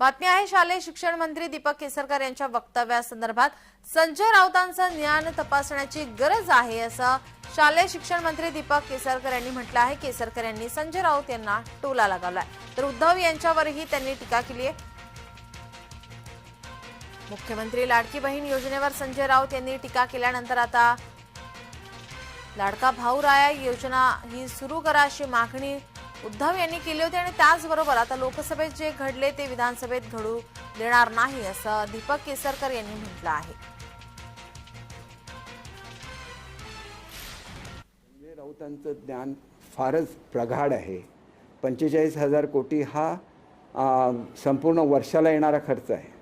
बातमी आहे शालेय शिक्षण मंत्री दीपक केसरकर यांच्या वक्तव्यासंदर्भात संजय राऊतांचं ज्ञान तपासण्याची गरज आहे असं शालेय शिक्षण मंत्री दीपक केसरकर यांनी म्हटलं आहे. केसरकर यांनी संजय राऊत यांना टोला लगावलाय. तर उद्धव यांच्यावरही त्यांनी टीका केली आहे. मुख्यमंत्री लाडकी बहीण योजनेवर संजय राऊत यांनी टीका केल्यानंतर आता लाडका भाऊ राया योजना ही सुरू करा अशी मागणी उद्धव यांनी केली होती आणि त्याचबरोबर आता लोकसभेत जे घडले ते विधानसभेत घडू देणार नाही असं दीपक केसरकर यांनी म्हटलं आहे. राऊतांचं ज्ञान फारच प्रगाढ आहे. पंचेचाळीस हजार कोटी हा संपूर्ण वर्षाला येणारा खर्च आहे.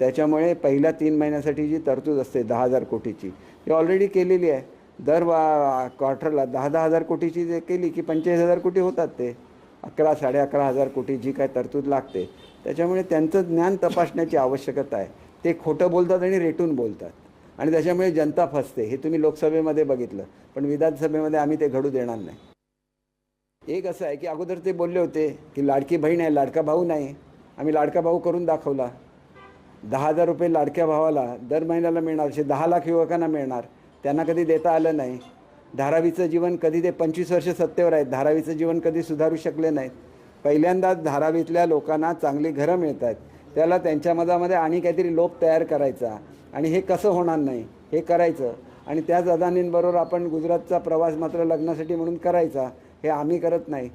त्याच्यामुळे पहिल्या तीन महिन्यासाठी जी तरतूद असते दहा हजार कोटीची ती ऑलरेडी केलेली आहे. दर वा क्वार्टरला दहा दहा हजार कोटीची जे केली की पंचेचाळीस हजार कोटी होतात ते. अकरा साडे अकरा हजार कोटी जी काय तरतूद लागते. त्याच्यामुळे त्यांचं ज्ञान तपासण्याची आवश्यकता आहे. ते खोटं बोलतात आणि रेटून बोलतात. आणि त्याच्यामुळे जनता फसते. हे तुम्ही लोकसभेमध्ये बघितलं. पण विधानसभेमध्ये आम्ही ते घडू देणार नाही. एक असं आहे की अगोदर ते बोलले होते की लाडकी बहीण आहे लाडका भाऊ नाही. आम्ही लाडका भाऊ करून दाखवला. दहा हजार रुपये लाडक्या भावाला दर महिन्याला मिळणार. असे दहा लाख युवकांना मिळणार. त्यांना कधी देता आलं नाही. धारावीचं जीवन कधी ते पंचवीस वर्ष सत्तेवर आहेत. धारावीचं जीवन कधी सुधारू शकले नाहीत. पहिल्यांदाच धारावीतल्या लोकांना चांगली घरं मिळत आहेत त्याला त्यांच्या मधामध्ये आणि काहीतरी लोप तयार करायचा. आणि हे कसं होणार नाही? हे करायचं. आणि त्याच अदानींबरोबर आपण गुजरातचा प्रवास मात्र लग्नासाठी म्हणून करायचा. हे आम्ही करत नाही.